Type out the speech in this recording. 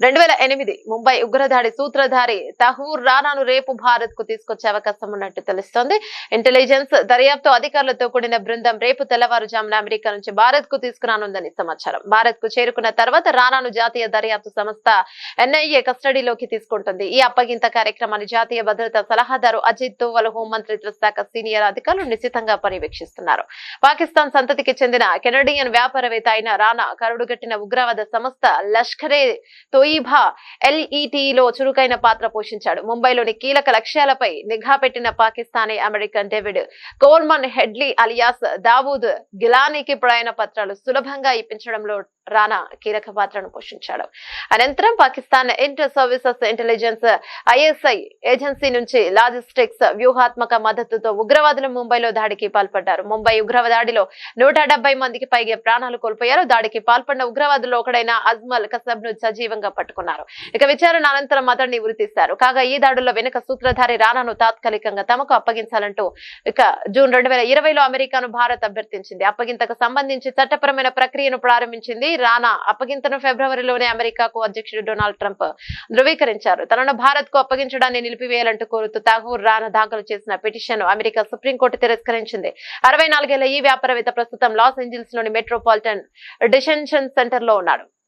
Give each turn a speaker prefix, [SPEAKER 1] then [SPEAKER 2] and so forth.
[SPEAKER 1] రెండు వేల ఎనిమిది ముంబై ఉగ్రదాడి సూత్రధారి తహూర్ రానాను రేపు భారత్కు తీసుకొచ్చే అవకాశం ఉన్నట్టు తెలుస్తోంది. ఇంటెలిజెన్స్ దర్యాప్తు అధికారులతో కూడిన బృందం రేపు తెల్లవారుజామున అమెరికా నుంచి భారత్కు తీసుకురానుందని సమాచారం. భారత్కు చేరుకున్న తర్వాత రానాను జాతీయ దర్యాప్తు సంస్థ ఎన్ఐఏ కస్టడీలోకి తీసుకుంటుంది. ఈ అప్పగింత కార్యక్రమాన్ని జాతీయ భద్రతా సలహాదారు అజిత్ దోవల్ హోంమంత్రిత్వ శాఖ సీనియర్ అధికారులు నిశ్చితంగా పర్యవేక్షిస్తున్నారు. పాకిస్తాన్ సంతతికి చెందిన కెనడియన్ వ్యాపారవేత్త అయిన రానా కరుడుగట్టిన ఉగ్రవాద సంస్థ లష్కరే తో తోయిబా ఎల్ఈటీలో చురుకైన పాత్ర పోషించాడు. ముంబైలోని కీలక లక్ష్యాలపై నిఘా పెట్టిన Pakistani American David Coleman Headley alias Dawood గిలానీకి ప్రయాణ పత్రాలు సులభంగా ఇప్పించడంలో రానా కీలక పాత్రను పోషించాడు. అనంతరం Pakistan inter services intelligence ISI agency నుంచి లాజిస్టిక్స్ వ్యూహాత్మక మద్దతుతో ఉగ్రవాదులు ముంబైలో దాడికి పాల్పడ్డారు. ముంబై ఉగ్రవాదాడిలో నూట మందికి పైగా ప్రాణాలు కోల్పోయారు. దాడికి పాల్పడిన ఉగ్రవాదుల్లో ఒకడైన అజ్మల్ కసబ్ను సజీవంగా పట్టుకున్నారు. ఇక విచారణ అనంతరం అతన్ని ఉరితీశారు. కాగా ఈ దాడుల్లో వెనుక సూత్రధారి రానాను తాత్కాలికంగా తమకు అప్పగించాలంటూ ఇక జూన్ రెండు వేల ఇరవైలో అమెరికాను భారత్ అభ్యర్థించింది. అప్పగింతకు సంబంధించి చట్టపరమైన ప్రక్రియను ప్రారంభించింది రానా అప్పగింతను ఫిబ్రవరిలోనే అమెరికాకు అధ్యక్షుడు డొనాల్డ్ ట్రంప్ ధృవీకరించారు. తనను భారత్కు అప్పగించడాన్ని నిలిపివేయాలంటూ కోరుతూ తాగూర్ రానా దాఖలు చేసిన పిటిషన్ అమెరికా సుప్రీంకోర్టు తిరస్కరించింది. అరవై నాలుగేళ్ళ ఈ వ్యాపారవేత్త ప్రస్తుతం లాస్ ఏంజల్స్లోని మెట్రోపాలిటన్ డిసెన్షన్ సెంటర్లో ఉన్నాడు.